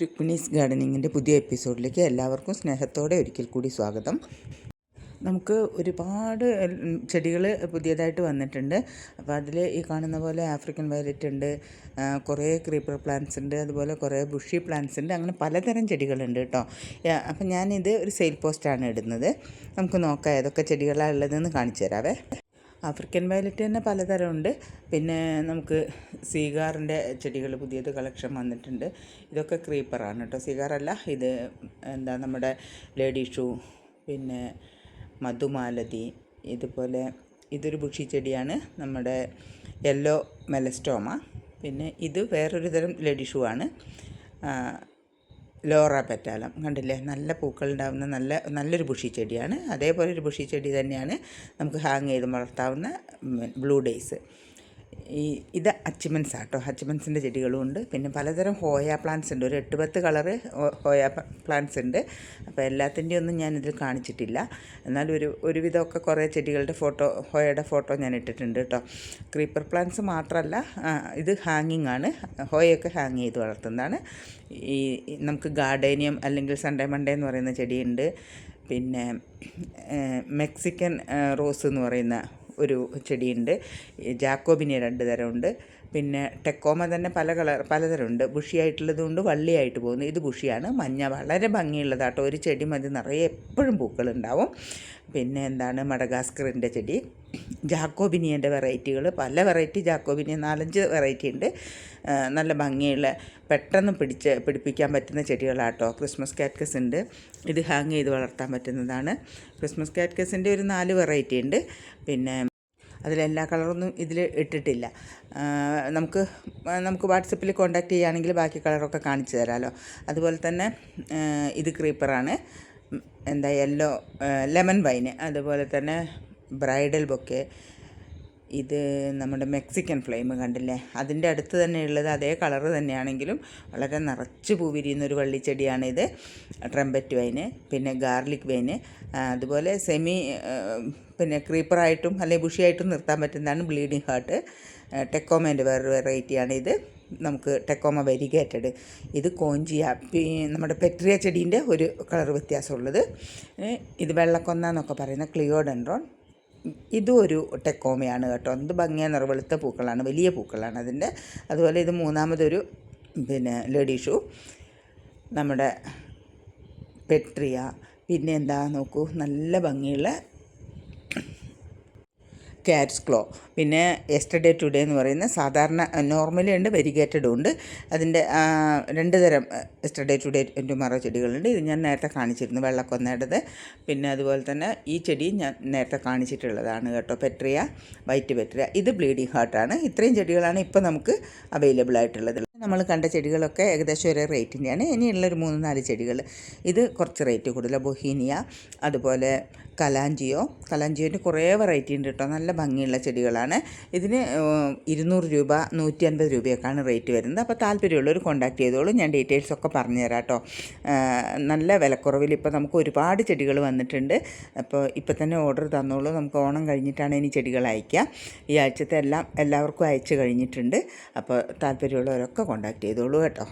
രുക്മിണീസ് ഗാർഡനിങ്ങിന്റെ പുതിയ എപ്പിസോഡിലേക്ക് എല്ലാവർക്കും സ്നേഹത്തോടെ ഒരിക്കൽ കൂടി സ്വാഗതം. നമുക്ക് ഒരുപാട് ചെടികൾ പുതിയതായിട്ട് വന്നിട്ടുണ്ട്. അപ്പോൾ അതിൽ ഈ കാണുന്ന പോലെ ആഫ്രിക്കൻ വയലറ്റ് ഉണ്ട് കുറേ ക്രീപ്പർ പ്ലാന്റ്സ് ഉണ്ട് അതുപോലെ കുറേ ബുഷി പ്ലാന്റ്സ് ഉണ്ട് അങ്ങനെ പലതരം ചെടികളുണ്ട് കേട്ടോ. അപ്പം ഞാനിത് ഒരു സെയിൽ പോസ്റ്റാണ് ഇടുന്നത്. നമുക്ക് നോക്കാം ഏതൊക്കെ ചെടികളാണ് ഉള്ളതെന്ന് കാണിച്ചു തരാവേ. ആഫ്രിക്കൻ വയലറ്റ് തന്നെ പലതരമുണ്ട്. പിന്നെ നമുക്ക് സീഗാറിന്റെ ചെടികൾ പുതിയത് കളക്ഷൻ വന്നിട്ടുണ്ട്. ഇതൊക്കെ ക്രീപ്പറാണ് കേട്ടോ. സീഗാറല്ല ഇത് എന്താ നമ്മുടെ ലേഡി ഷൂ പിന്നെ മധുമാലതി ഇതുപോലെ ഇതൊരു ബുഷി ചെടിയാണ്. നമ്മുടെ യെല്ലോ മെലസ്റ്റോമ പിന്നെ ഇത് വേറൊരു തരം ലേഡി ഷൂ ആണ്. ലോറ പെറ്റാലം കണ്ടില്ലേ? നല്ല പൂക്കൾ ഉണ്ടാകുന്ന നല്ല നല്ലൊരു ബുഷി ചെടിയാണ് അതേപോലെ ഒരു ബുഷി ചെടി തന്നെയാണ് നമുക്ക് ഹാങ് ചെയ്ത് വളർത്താവുന്ന ബ്ലൂ ഡേയ്സ്. ഈ ഇത് അച്ചിമൻസ് ആട്ടോ അച്ചിമൻസിന്റെ ചെടികളും ഉണ്ട് പിന്നെ പലതരം ഹോയ പ്ലാന്റ്സ് ഉണ്ട് ഒരു എട്ട് പത്ത് കളറ് ഹോയ പ്ലാന്റ്സ് ഉണ്ട് അപ്പോൾ എല്ലാത്തിന്റെയും ഒന്നും ഞാനിതിൽ കാണിച്ചിട്ടില്ല. എന്നാലും ഒരു ഒരുവിധമൊക്കെ കുറേ ചെടികളുടെ ഫോട്ടോ ഹോയയുടെ ഫോട്ടോ ഞാൻ ഇട്ടിട്ടുണ്ട് കേട്ടോ. ക്രീപ്പർ പ്ലാന്റ്സ് മാത്രമല്ല ഇത് ഹാങ്ങിങ് ആണ് ഹോയൊക്കെ ഹാങ് ചെയ്ത് വളർത്തുന്നതാണ്. ഈ നമുക്ക് ഗാർഡേനിയം അല്ലെങ്കിൽ സൺഡേ മൺഡേ എന്ന് പറയുന്ന ചെടിയുണ്ട്. പിന്നെ മെക്സിക്കൻ റോസ് എന്ന് പറയുന്ന ഒരു ചെടിയുണ്ട്. ജാക്കോബിനി രണ്ട് തരമുണ്ട്. പിന്നെ ടെക്കോമ തന്നെ പല കളർ പലതരമുണ്ട്. ബുഷിയായിട്ടുള്ളതുകൊണ്ട് വള്ളിയായിട്ട് പോകുന്നു. ഇത് ബുഷിയാണ്. മഞ്ഞ വളരെ ഭംഗിയുള്ളതാട്ടോ. ഒരു ചെടി മതി. നിറയെ എപ്പോഴും പൂക്കളുണ്ടാവും. പിന്നെ എന്താണ്? മഡഗാസ്കറിന്റെ ചെടി. ജാക്കോബിനിയന്റെ വെറൈറ്റികൾ. പല വെറൈറ്റി ജാക്കോബിനിയ നാലഞ്ച് വെറൈറ്റി ഉണ്ട്. നല്ല ഭംഗിയുള്ള പെട്ടെന്ന് പിടിച്ച് പിടിപ്പിക്കാൻ പറ്റുന്ന ചെടികളാട്ടോ. ക്രിസ്മസ് കാറ്റ്കസ് ഉണ്ട്. ഇത് ഹാങ് ചെയ്ത് വളർത്താൻ പറ്റുന്നതാണ്. ക്രിസ്മസ് കാറ്റ്കസിന്റെ ഒരു നാല് വെറൈറ്റി ഉണ്ട്. പിന്നെ അതിലെല്ലാ കളറൊന്നും ഇതിൽ ഇട്ടിട്ടില്ല. നമുക്ക് നമുക്ക് വാട്സപ്പിൽ കോൺടാക്റ്റ് ചെയ്യുകയാണെങ്കിൽ ബാക്കി കളറൊക്കെ കാണിച്ചു തരാമല്ലോ അതുപോലെ തന്നെ ഇത് ക്രീപ്പറാണ്. എന്താ യെല്ലോ ലെമൺ വൈന്. അതുപോലെ തന്നെ ബ്രൈഡൽ ബൊക്കെ. ഇത് നമ്മുടെ മെക്സിക്കൻ ഫ്ലെയിം കണ്ടില്ലേ? അതിന്റെ അടുത്ത് തന്നെ ഉള്ളത് അതേ കളറ് തന്നെയാണെങ്കിലും വളരെ നിറച്ച് പൂ വിരിയുന്ന ഒരു വള്ളിച്ചെടിയാണ് ഇത്. ട്രംപറ്റ് വൈന് പിന്നെ ഗാർലിക് വൈന് അതുപോലെ സെമി പിന്നെ ക്രീപ്പറായിട്ടും അല്ലെങ്കിൽ ബുഷിയായിട്ടും നിർത്താൻ പറ്റുന്നതാണ് ബ്ലീഡിങ് ഹാർട്ട്. ടെക്കോമേന്റെ വേറൊരു വെറൈറ്റിയാണ് ഇത്. നമുക്ക് ടെക്കോമ വെരിഗേറ്റഡ് ഇത് കോഞ്ചിയ നമ്മുടെ പെട്രിയ ചെടീന്റെ ഒരു കളർ വ്യത്യാസമുള്ളത്. ഇത് വെള്ളക്കൊന്ന എന്നൊക്കെ പറയുന്ന ക്ലിയോഡെൻഡ്രോൺ. ഇതും ഒരു ടെക്കോമയാണ് കേട്ടോ. എന്ത് ഭംഗിയ നിറവെളുത്ത പൂക്കളാണ് വലിയ പൂക്കളാണ് അതിന്റെ. അതുപോലെ ഇത് മൂന്നാമതൊരു പിന്നെ ലേഡി ഷൂ നമ്മുടെ പെട്രിയ. പിന്നെ എന്താ നോക്കൂ നല്ല ഭംഗിയുള്ള ക്യാറ്റ്സ് ക്ലോ പിന്നെ എസ്റ്റർഡേ ടുഡേ എന്ന് പറയുന്ന സാധാരണ നോർമലി ഉണ്ട് വെരിഗേറ്റഡും ഉണ്ട്. അതിന്റെ രണ്ട് തരം എസ്റ്റർഡേ ടുഡേ ടുമാറോ ചെടികളുണ്ട്. ഇത് ഞാൻ നേരത്തെ കാണിച്ചിരുന്നു വെള്ളക്കൊന്നയുടേത്. പിന്നെ അതുപോലെ തന്നെ ഈ ചെടി ഞാൻ നേരത്തെ കാണിച്ചിട്ടുള്ളതാണ് കേട്ടോ പെട്രിയ വൈറ്റ് പെട്രിയ ഇത് ബ്ലീഡിങ് ഹാർട്ടാണ് ഇത്രയും ചെടികളാണ് ഇപ്പോൾ നമുക്ക് അവൈലബിൾ ആയിട്ടുള്ളത്. നമ്മൾ കണ്ട ചെടികളൊക്കെ ഏകദേശം ഒരേ റേറ്റിന്റെയാണ്. ഇനിയുള്ളൊരു മൂന്ന് നാല് ചെടികൾ. ഇത് കുറച്ച് റേറ്റ് കൂടുതൽ ബൊഹീനിയ അതുപോലെ കലാഞ്ചിയോ. കലാഞ്ചിയോന്റെ കുറേ വെറൈറ്റി ഉണ്ട് കേട്ടോ. നല്ല ഭംഗിയുള്ള ചെടികളാണ്. ഇതിന് ഇരുന്നൂറ് രൂപ നൂറ്റി അൻപത് രൂപയൊക്കെയാണ് റേറ്റ് വരുന്നത്. അപ്പോൾ താല്പര്യമുള്ളവർ കോൺടാക്ട് ചെയ്തോളൂ. ഞാൻ ഡീറ്റെയിൽസ് ഒക്കെ പറഞ്ഞു തരാം കേട്ടോ. നല്ല വിലക്കുറവിൽ ഇപ്പോൾ നമുക്ക് ഒരുപാട് ചെടികൾ വന്നിട്ടുണ്ട്. അപ്പോൾ ഇപ്പോൾ തന്നെ ഓർഡർ തന്നോളൂ. നമുക്ക് ഓണം കഴിഞ്ഞിട്ടാണ് ഇനി ചെടികൾ അയക്കുക ഈ ആഴ്ചത്തെ എല്ലാം എല്ലാവർക്കും അയച്ചു കഴിഞ്ഞിട്ടുണ്ട്. അപ്പോൾ താല്പര്യമുള്ളവരൊക്കെ കോൺടാക്ട് ചെയ്തോളൂ കേട്ടോ.